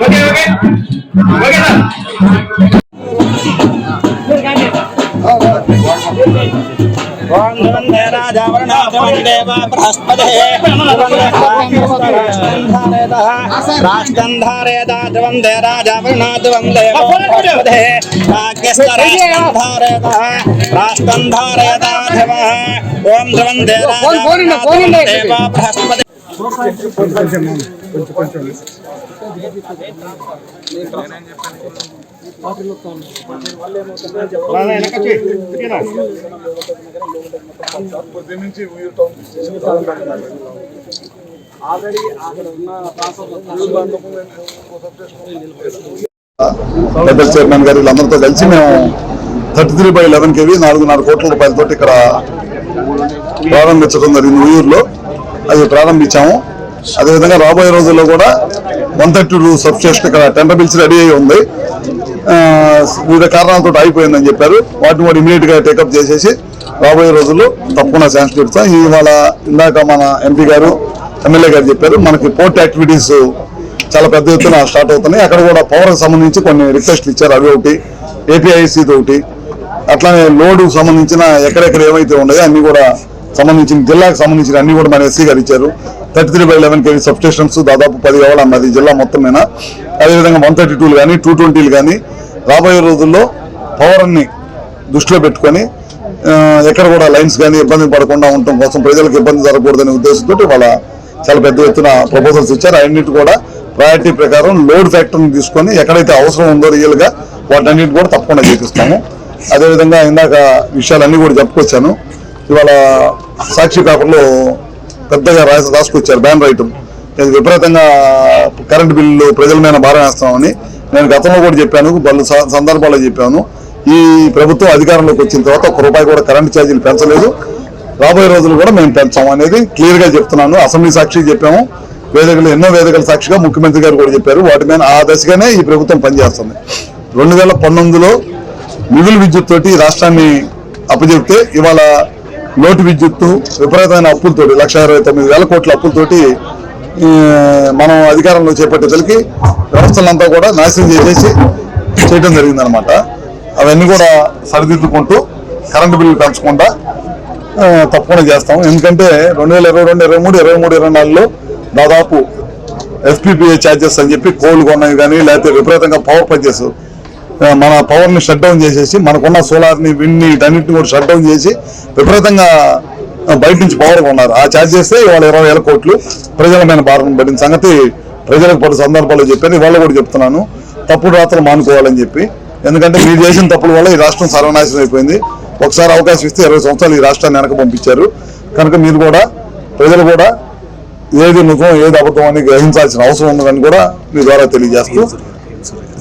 Oke oke. Oke ఓం ధ్రువందే రాజావరణాథమందేవ బృహస్పతే రాష్ట్రంధారేద ధ్రువందే రాజావరణాథమందేవ బృహస్పతే భాగ్యస్తరాష్ట్రంధారేద రాష్ట్రంధారేద ధ్రువ ఓం ధ్రువందే రాజావరణాథమందేవ బృహస్పతే పెద్దల chairman గారు వీళ్ళందరితో కలిసి మేము thirty three by eleven KV నాలుగున్నర కోట్ల రూపాయలతో ఇక్కడ ప్రారంభించడం జరిగింది ఉయ్యూరులో అది ప్రారంభించాము. అదేవిధంగా రాబోయే రోజుల్లో కూడా వన్ థర్టీ టూ సబ్స్టేషన్ ఇక్కడ టెండర్ బిల్స్ రెడీ అయ్యి ఉంది. వివిధ కారణాలతో అయిపోయిందని చెప్పారు. వాటిని కూడా ఇమీడియట్గా టేకప్ చేసేసి రాబోయే రోజుల్లో తప్పకుండా శాంక్షన్ పెడతాం. ఇవాళ ఇందాక మన ఎంపీ గారు ఎమ్మెల్యే గారు చెప్పారు. మనకి పోర్ట్ యాక్టివిటీస్ చాలా పెద్ద ఎత్తున స్టార్ట్ అవుతున్నాయి. అక్కడ కూడా పవర్ సంబంధించి కొన్ని రిక్వెస్ట్లు ఇచ్చారు. అవి ఒకటి ఏపీఐసి ఒకటి. అట్లానే లోడుకు సంబంధించిన ఎక్కడెక్కడ ఏమైతే ఉన్నాయో అన్ని కూడా సంబంధించిన జిల్లాకు సంబంధించిన అన్ని కూడా మన ఎస్సీ గారు ఇచ్చారు. Thirty three by eleven KV sub stations దాదాపు పది కావాలన్నది జిల్లా మొత్తం మీద అదేవిధంగా వన్ థర్టీ టూలు కానీ టూ ట్వంటీలు కానీ రాబోయే రోజుల్లో పవర్ని దృష్టిలో పెట్టుకొని ఎక్కడ కూడా లైన్స్ కానీ ఇబ్బంది పడకుండా ఉండటం కోసం ప్రజలకు ఇబ్బంది జరగకూడదనే ఉద్దేశంతో వాళ్ళ చాలా పెద్ద ఎత్తున ప్రపోజల్స్ ఇచ్చారు. అన్నిటి కూడా ప్రయారిటీ ప్రకారం లోడ్ ఫ్యాక్టర్ని తీసుకొని ఎక్కడైతే అవసరం ఉందో రియల్గా వాటన్నిటి కూడా తప్పకుండా చేపిస్తాము. అదేవిధంగా ఇందాక విషయాలన్నీ కూడా చెప్పుకొచ్చాను. ఇవాళ సాక్షి పేపర్లో పెద్దగా రాసి రాసుకొచ్చారు బ్యాన్ రైటం ఇది విపరీతంగా కరెంటు బిల్లు ప్రజల మీద భారం వేస్తామని నేను గతంలో కూడా చెప్పాను పలు సందర్భాల్లో చెప్పాను. ఈ ప్రభుత్వం అధికారంలోకి వచ్చిన తర్వాత ఒక రూపాయి కూడా కరెంటు ఛార్జీలు పెంచలేదు. రాబోయే రోజులు కూడా మేము పెంచాం అనేది క్లియర్గా చెప్తున్నాను. అసెంబ్లీ సాక్షి చెప్పాము. వేదికలు ఎన్నో వేదికల సాక్షిగా ముఖ్యమంత్రి గారు కూడా చెప్పారు. వాటి మీద ఆ దశగానే ఈ ప్రభుత్వం పనిచేస్తుంది. రెండు వేల పంతొమ్మిదిలో మిగులు విద్యుత్ తోటి రాష్ట్రాన్ని అప్పచెప్తే ఇవాళ లోటు విద్యుత్తు విపరీతమైన అప్పులతోటి లక్ష ఇరవై తొమ్మిది వేల కోట్ల అప్పులతోటి మనం అధికారంలో చేపట్టేసరికి వ్యవస్థలంతా కూడా నాశనం చేసేసి చేయడం జరిగిందనమాట అవన్నీ కూడా సరిదిద్దుకుంటూ కరెంటు బిల్లు పెంచకుండా తప్పకుండా చేస్తాం ఎందుకంటే రెండు వేల ఇరవై రెండు ఇరవై మూడు ఇరవై మూడు ఇరవై నాలుగులో దాదాపు ఎస్పీపీఏ ఛార్జెస్ అని చెప్పి కోళ్ళు కొన్నవి కానీ లేకపోతే విపరీతంగా పవర్ పర్చేస్ మన పవర్ని షట్ డౌన్ చేసేసి మనకున్న సోలార్ని విన్ని వీటన్నిటిని కూడా షట్ డౌన్ చేసి విపరీతంగా బయట నుంచి పవర్ కొన్నారు. ఆ ఛార్జెస్ ఇవాళ ఇరవై వేల కోట్లు ప్రజల మీద భారం పడిన సంగతి ప్రజలకు పలు సందర్భాల్లో చెప్పాను ఇవాళ కూడా చెప్తున్నాను. తప్పుడు రాత్రులు మానుకోవాలని చెప్పి. ఎందుకంటే మీరు చేసిన తప్పుల వల్ల ఈ రాష్ట్రం సర్వనాశనం అయిపోయింది. ఒకసారి అవకాశం ఇస్తే ఇరవై సంవత్సరాలు ఈ రాష్ట్రాన్ని వెనక పంపించారు. కనుక మీరు కూడా ప్రజలు కూడా ఏది నిజం ఏది అబద్ధం అని గ్రహించాల్సిన అవసరం ఉందని కూడా మీ ద్వారా తెలియజేస్తూ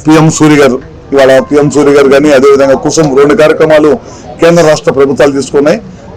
పిఎం సూరి గారు ఇవాళ పిఎం సూరి గారు కానీ అదేవిధంగా కుసుమ్ రెండు కార్యక్రమాలు కేంద్ర రాష్ట్ర ప్రభుత్వాలు తీసుకున్నాయి.